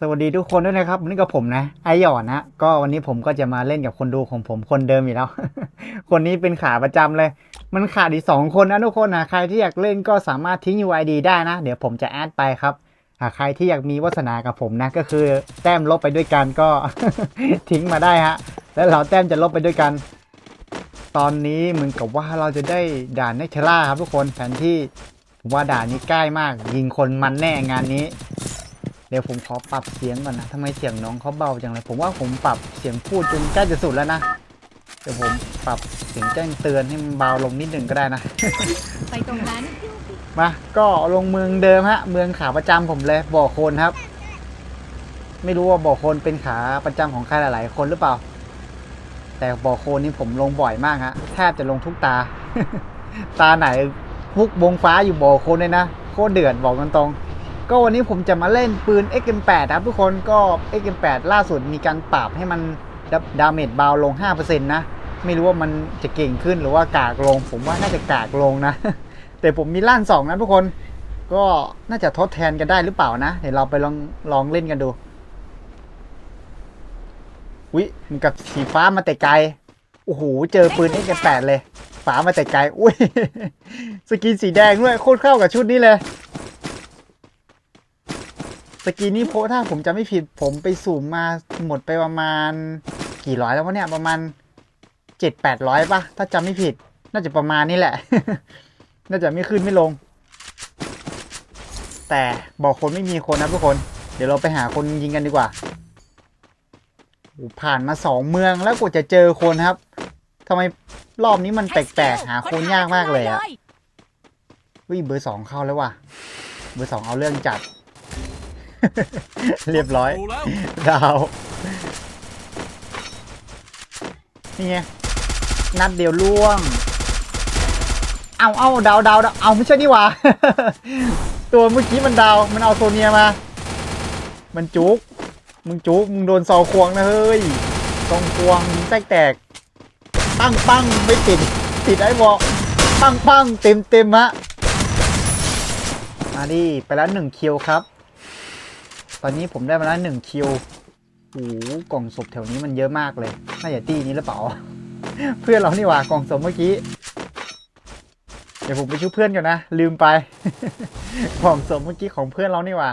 สวัสดีทุกคนด้วยนะครับวันนี้กับผมนะไอหยอนนะก็วันนี้ผมก็จะมาเล่นกับคนดูของผมคนเดิมอีกแล้ว คนนี้เป็นขาประจำเลย มันขาดอีกสองคนนะทุกคนนะใครที่อยากเล่นก็สามารถทิ้ง UID ได้นะ เดี๋ยวผมจะแอดไปครับหากใครที่อยากมีวาสนากับผมนะ ก็คือแต้มลบไปด้วยกันก็ทิ้งมาได้ฮะ แล้วเราแต้มจะลบไปด้วยกัน ตอนนี้เหมือนกับว่าเราจะได้ด่านเนเทล่าครับทุกคนแผนที่ผมว่าด่านนี้ใกล้มาก ยิงคนมันแน่งานนี้ เดี๋ยวผมขอปรับเสียงก่อนนะทำไมเสียงน้องเขาเบาจังเลย ผมว่าผมปรับเสียงพูดจนใกล้จะสุดแล้วนะ เดี๋ยวผมปรับเสียงแจ้งเตือนให้มันเบาลงนิดหนึ่งก็ได้นะ ไปตรงนั้น มา ก็ลงเมืองเดิมฮะ เมืองขาประจำผมเลย บ่อโคลนครับ ไม่รู้ว่าบ่อโคลนเป็นขาประจำของใครหลาย ๆ คนหรือเปล่า แต่บ่อโคลนนี่ผมลงบ่อยมากฮะ แทบจะลงทุกตา ตาไหนพุกบงฟ้าอยู่บ่อโคลนเลยนะ โคตรเดือดบอกกันตรง ก็วันนี้ผมจะมาเล่นปืน XM8 ครับทุกคนก็ XM8 ล่าสุดมีการปรับให้มันดาดาเมจเบาลง 5%นะ ไม่รู้ว่ามันจะเก่งขึ้นหรือว่ากากลง ผมว่าน่าจะกากลงนะ แต่ผมมีล้านสองนะทุกคน ก็น่าจะทดแทนกันได้หรือเปล่านะ เดี๋ยวเราไปลองลองเล่นกันดูวิมันกับสีฟ้ามาแต่ไกล โอ้โห เจอปืน XM8 เลย ฟ้ามาแต่ไกล อุ้ย สกินสีแดงด้วย โคตรเข้ากับชุดนี้เลย สกินนี้โพสถ้าผมจะไม่ผิดผมไปสุ่มมาหมดไปประมาณกี่ร้อยแล้ววะเนี่ยประมาณเจ็ดแปดร้อยป่ะ ถ้าจำไม่ผิด น่าจะประมาณนี้แหละ น่าจะไม่ขึ้นไม่ลง แต่บอกคนไม่มีคนนะทุกคน เดี๋ยวเราไปหาคนยิงกันดีกว่าผ่านมาสองเมืองแล้วกว่าจะเจอคนครับทำไมรอบนี้มันแปลกๆหาคนยากมากเลยอะวิ่เบอร์สองเข้าแล้วว่ะ เบอร์สองเอาเรื่องจัด เรียบร้อยดูแล้วดาว นี่ไง นัดเดียวล่วง เอาเอาดาวดาวดาวเอาไม่ใช่นี่หว่า ตัวเมื่อกี้มันดาว มันเอาโซเนียมา มันจุก มึงจุก มึงโดนซอควงนะเฮ้ยซองควงมึงแตกแตก ปังปังไม่ติด ติดไอ้บอปังปังเต็มเต็มฮะมาดิไปแล้วหนึ่งคิวครับ ตอนนี้ผมได้มาแล้วหนึ่งคิวโอ้โหกล่องศพแถวนี้มันเยอะมากเลย น่าจะตี้นี้หรือเปล่า เพื่อนเรานี่หว่ากล่องศพเมื่อกี้ เดี๋ยวผมไปช่วยเพื่อนก่อนนะ ลืมไป กล่องศพเมื่อกี้ของเพื่อนเรานี่หว่า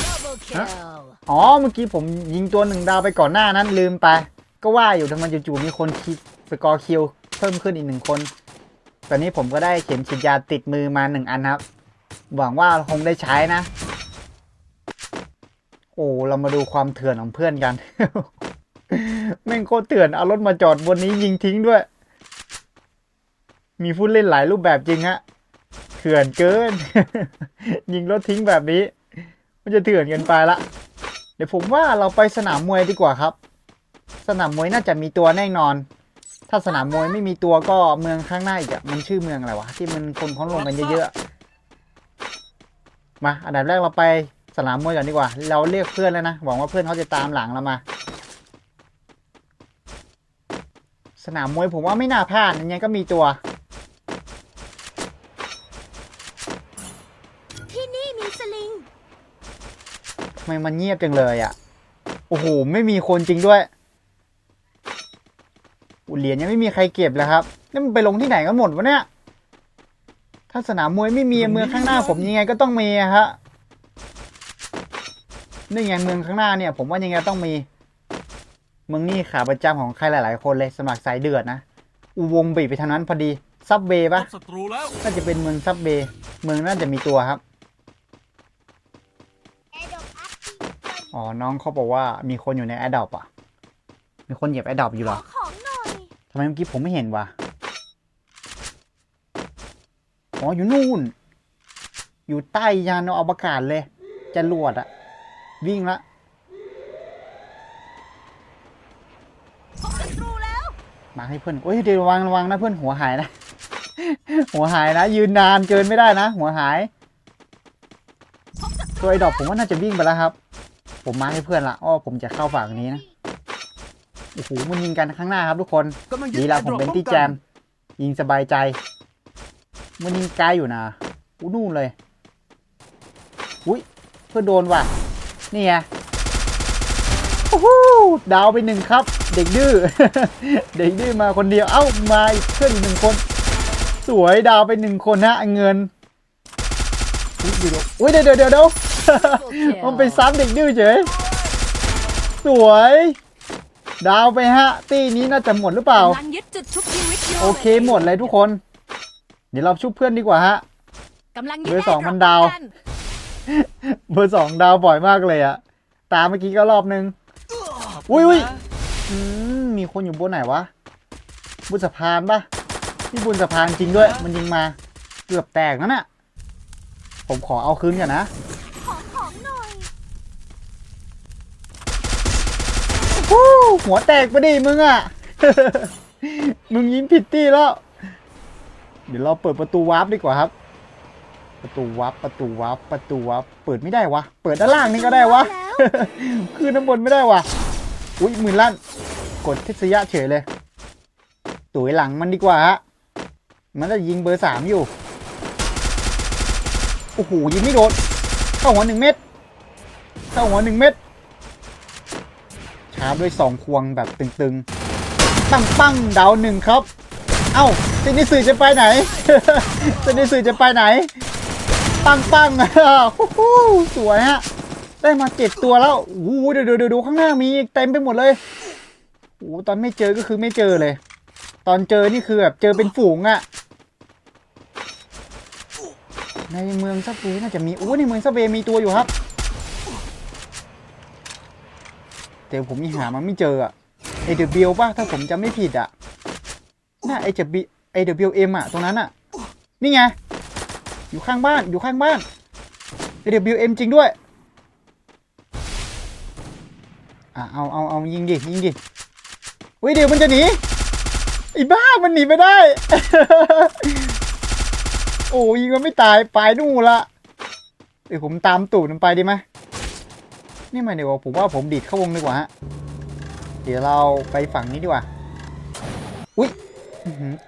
Double kill อ๋อ เมื่อกี้ผมยิงตัวหนึ่งดาวไปก่อนหน้านั้น ลืมไป ก็ว่าอยู่ทำไมจู่ๆมีคนคิดสกอร์คิว เพิ่มขึ้นอีกหนึ่งคน ตอนนี้ผมก็ได้เข็มฉีดยาติดมือมาหนึ่งอันครับ หวังว่าคงได้ใช้นะ โอ้เรามาดูความเถื่อนของเพื่อนกัน แม่งโคตรเถื่อนเอารถมาจอดบนนี้ยิงทิ้งด้วย มีผู้เล่นหลายรูปแบบจริงฮะเถื่อนเกิน ยิงรถทิ้งแบบนี้ มันจะเถื่อนกินไปละ เดี๋ยวผมว่าเราไปสนามมวยดีกว่าครับ สนามมวยน่าจะมีตัวแน่นอน ถ้าสนามมวยไม่มีตัวก็เมืองข้างหน้าอีกอะมันชื่อเมืองอะไรวะที่มันคนเขาลงกันเยอะๆมาอันดับแรกเราไป สนามมวยก่อนดีกว่า เราเรียกเพื่อนแล้วนะ หวังว่าเพื่อนเขาจะตามหลังเรามา สนามมวยผมว่าไม่น่าพลาดยังไงก็มีตัว ที่นี่มีสลิงทำไมมันเงียบจังเลยอะ่ะ โอ้โห ไม่มีคนจริงด้วยอุยเหรียญยังไม่มีใครเก็บเลยครับนี่มันไปลงที่ไหนกันหมดวะเนี่ย ถ้าสนามมวยไม่มีเมืองข้างหน้าผมยังไงก็ต้องมีอะฮะ นี่ไงเมืองข้างหน้าเนี่ย ผมว่ายังไงต้องมี เมืองนี่ขาประจำของใครหลาย ๆ คนเลยสมัครสายเดือดนะอุวงบีบไปทางนั้นพอดีซับเวย์พปะบศัตรูแล้วน่าจะเป็นเมืองซับเบย์เมืองน่าจะมีตัวครับอ๋อน้องเขาบอกว่ามีคนอยู่ในแอดดอปอะ มีคนเหยียบแอดดอปอยู่ขเหรออของหน่อยทำไมเมื่อกี้ผมไม่เห็นวะอ๋ออยู่นู่น อยู่ใต้ยานอวกาศเลยจรวดอะ วิ่งละพบศัตรูแล้ว มาให้เพื่อนโอ้ยเดี๋ยวระวังระวังนะเพื่อนหัวหายนะ หัวหายนะ ยืนนานเกินไม่ได้นะ หัวหายพบศัตรูตัวไอ้ดอกผมว่าน่าจะวิ่งไปแล้วครับ ผมมาให้เพื่อนละอ้อผมจะเข้าฝั่งนี้นะโอ้โหมันยิงกันข้างหน้าครับทุกคนกำลังยึดีดละแอร์ผดมรอปเป็นป้องที่กัแจม ยิงสบายใจ มันยิงไกลอยู่นะอู้นู่นเลย อุ้ยเพื่อนโดนว่ะ นี่ไงโอ้โหดาวไปหนึ่งครับ เด็กดื้อ เด็กดื้อมาคนเดียว เอ้า มาอีกเพื่อนอีกหนึ่งคน สวยดาวไปหนึ่งคนนะเงินอุ๊ยเดี๋ยวอุ้ยเดี๋ยวเดี๋ยวเดี๋ยวเดี๋ยวมันไปซ้ำเด็กดื้อเฉย สวย ดาวไปฮะ ตีนี้น่าจะหมดหรือเปล่ากำลังยึดจุดชุบชีวิตอยู่โอเคหมดเลยทุกคน เดี๋ยวเราชุบเพื่อนดีกว่าฮะกำลังยึดเบอร์สองแดรปมันดาวกัน เบอร์สองดาวบ่อยมากเลยอะตามเมื่อกี้ก็รอบนึง อุ้ยอุ้ยอืมมีคนอยู่บนไหนวะบนสะพานปะนี่บนสะพานจริงด้วย มันยิงมาเกือบแตกนั่นน่ะผมขอเอาคืนก่อนนะขอของหน่อยฮู้หัวแตกไปดิมึงอะมึงยิงผิดที่แล้ว เดี๋ยวเราเปิดประตูวาร์ปดีกว่าครับ ประตูวาร์ประตูวาร์ประตูวาร์ปเปิดไม่ได้วะ เปิดด้านล่างนี่ก็ได้วะ คือน้ำบนไม่ได้วะ อุ้ยหมื่นลั่น กดทิศยะเฉยเลยตุ๋ยหลังมันดีกว่าฮะ มันจะยิงเบอร์สามอยู่ โอ้โหยิงไม่โดน เข้าหัวหนึ่งเม็ด เข้าหัวหนึ่งเม็ด ชาร์จด้วยสองควงแบบตึงๆปังปังดาวหนึ่งครับ เอ้าเซนิสึจะไปไหนเซนิสึจะไปไหน ปังปังฮะสวยฮะ ได้มาเจ็ดตัวแล้วโอ้โหเดี๋ยวเดี๋ยวเดี๋ยวดูข้างหน้ามีอีกเต็มไปหมดเลยโอ้ตอนไม่เจอก็คือไม่เจอเลย ตอนเจอนี่คือแบบเจอเป็นฝูงอะในเมืองซับเวย์น่าจะมีโอ้ในเมืองซับเวย์มีตัวอยู่ครับแต่ผมยังหามันไม่เจออะ AW ป่ะถ้าผมจำไม่ผิดอะน่า AW AWM อะตรงนั้นอะนี่ไง อยู่ข้างบ้าน อยู่ข้างบ้าน AWM จริงด้วย อะ เอา เอา เอา ยิงดิ ยิงดิอุ้ยเดี๋ยวมันจะหนีไอ้บ้า มันหนีไม่ได้ โอ้ยิงมันไม่ตาย ไปนู่นละเดี๋ยวผมตามตูดมันไปดีไหมนี่มาเดี๋ยวผมว่าผมดีดเข้าวงดีกว่าฮะ เดี๋ยวเราไปฝั่งนี้ดีกว่า อุ้ย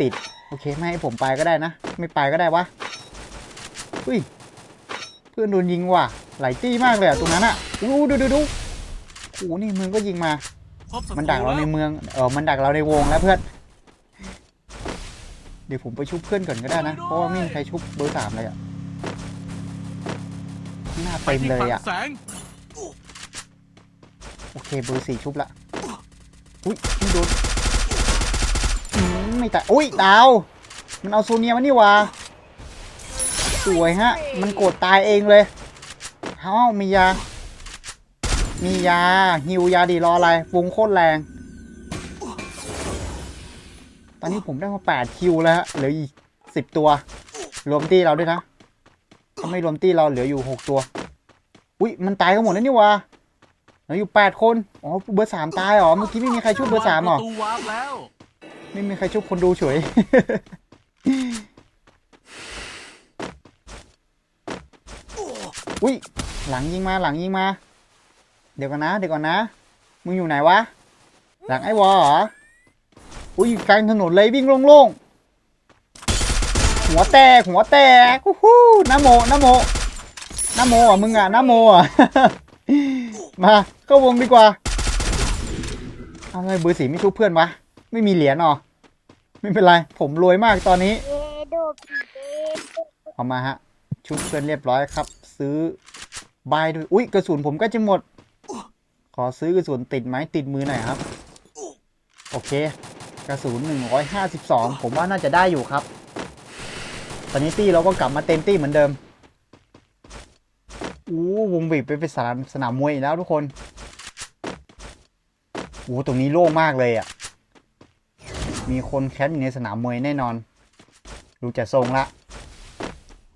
ติด โอเค ไม่ให้ผมไปก็ได้นะ ไม่ไปก็ได้วะ อุ้ย เพื่อนโดนยิงว่ะ หลายตี้มากเลยอะตรงนั้นอะดูดูดูดูโอ้โหนี่มึงก็ยิงมาพบศัตมันดักเราในเมือง เออมันดักเราในวงแล้วเพื่อน เดี๋ยวผมไปชุบเพื่อนก่อนก็ได้นะ เพราะว่าไม่มีใครชุบเบอร์สามเลยอะหน้าไปเต็มที่เลยคลังอะแสงโอเคเบอร์สี่ชุบละ อุ้ยไม่โดนอืมไม่ตายอุ้ยดาว มันเอาโซเนียมานี่หวะ สวยฮะ มันกดตายเองเลยเฮ้ามียา มียาฮิวยาดีรออะไรวงโคตรแรง ตอนนี้ผมได้มาแปดคิวแล้วฮะเหลืออีกสิบตัว รวมตีเราด้วยนะถ้าไม่รวมตีเราเหลืออยู่หกตัว อุ้ยมันตายกันหมดแล้วนี่วะเหลืออยู่แปดคน อ๋อเบอร์สามตายเหรอเมื่อกี้ไม่มีใครช่วยเบอร์สามเหรอ ไม่มีใครช่วยคนดูเฉย อุ้ยหลังยิงมาหลังยิงมา เดี๋ยวก่อนนะ เดี๋ยวก่อนนะ มึงอยู่ไหนวะ หลังไอ้วอเหรอ อุ้ยอยู่กลางถนนเลยวิ่งโล่งๆ หัวแตกหัวแตกฮู้ฮู้นะโมนะโมนะโมอะมึงอะนะโมอะ มาเข้าวงดีกว่าเอาไงเบอร์สีไม่ชุบเพื่อนวะ ไม่มีเหรียญหรอไม่เป็นไร ผมรวยมากตอนนี้ เอามาฮะ ชุบเพื่อนเรียบร้อยครับ ซื้อบายด้วยอุ้ยกระสุนผมก็จะหมด ขอซื้อกระสุนติดไหมติดมือหน่อยครับ โอเค กระสุน152 ผมว่าน่าจะได้อยู่ครับ ตอนนี้ตี้เราก็กลับมาเต็มตี้เหมือนเดิมอู้วงบีบไปเป็นสนามสนามมวยอีกแล้วทุกคนอู้ตรงนี้โล่งมากเลยอะ มีคนแคสอยู่ในสนามมวยแน่นอนดูจะทรงละ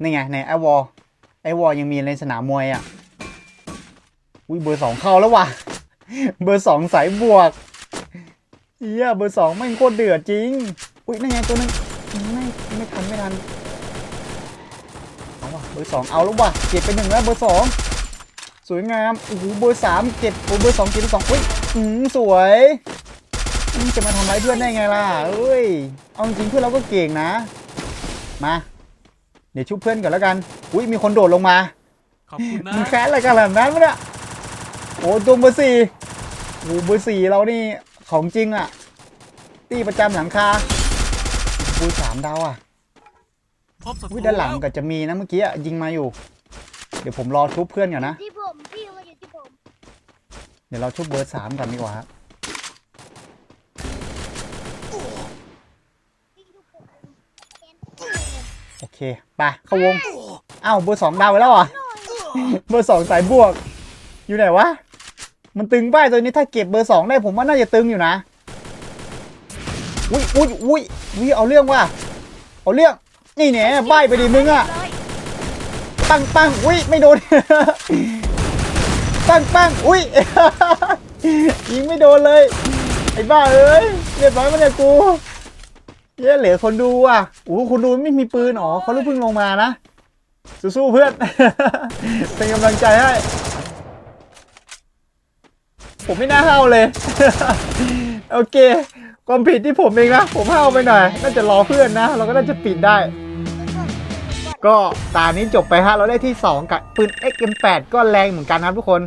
นี่ไงในไอวอลไอวอลยังมีในสนามมวยอะ อุ้ยเบอร์สองเข้าแล้วว่ะ เบอร์สองสายบวกเฮียเบอร์สองไม่งโคตรเดือดจริง อุ้ยนั่นไงตัวนึงไม่ไม่ทันไม่ทัน เอาว่ะเบอร์สองเอาแล้วว่ะเก็บไปหนึ่งแล้วเบอร์สองสวยงามโอ้โหเบอร์สามเก็บโอ้เบอร์สองเก็บไปสองอุ้ยอืมสวยจะมาทำร้ายเพื่อนได้ไงล่ะเอ้ย เอาจริงเพื่อนเราก็เก่งนะ มา เดี๋ยวชุบเพื่อนก่อนแล้วกัน อุ้ยมีคนโดดลงมา ขอบคุณนะมึงแค้นอะไรกันแบบนั้นวะเนี่ยโอ้ตัวเบอร์สี่โอ้เบอร์สี่เรานี่ของจริงอะ ตีประจำหลังคาบูสามดาวอะพบศัตรูวิด้านหลังแล้วก็จะมีนะเมื่อกี้อะยิงมาอยู่ เดี๋ยวผมรอทุบเพื่อนก่อนนะ ที่ผมพี่มาอยู่ที่ผม เดี๋ยวเราชุบเบอร์สามก่อนดีกว่าครับ พี่ทุกผมแกน โอ เคไปเข้าวงอ้าวเบอร์สองดาวไปแล้วเหรอะเบอร์สองสายบวก อยู่ไหนวะ มันตึงป้ายตัวนี้ถ้าเก็บเบอร์สองได้ผมว่าน่าจะตึงอยู่นะ อุ้ยอุ้ยอุ้ยอุ้ยเอาเรื่องว่ะเอาเรื่อง นี่เนี่ยใบไปดิมึงอะเลยปังปังอุ้ยไม่โดน ปังปังอุ้ยยิงไม่โดนเลย ไอ้บ้าเอ้ยเรียบร้อยมาเนี่ยกู เย้เหลือคนดูอะโอ้คนดูไม่มีปืนอ๋อเขาเพิ่งลงมานะ สู้ๆเพื่อน เป็นกำลังใจให้ ผมไม่น่าเข้าเลย โอเค ความผิดที่ผมเองนะ ผมเข้าไปหน่อย น่าจะรอเพื่อนนะ เราก็น่าจะปิดได้ ก็ตานี้จบไปฮะ เราได้ที่ 2 กับปืน XM8 ก็แรงเหมือนกันครับทุกคน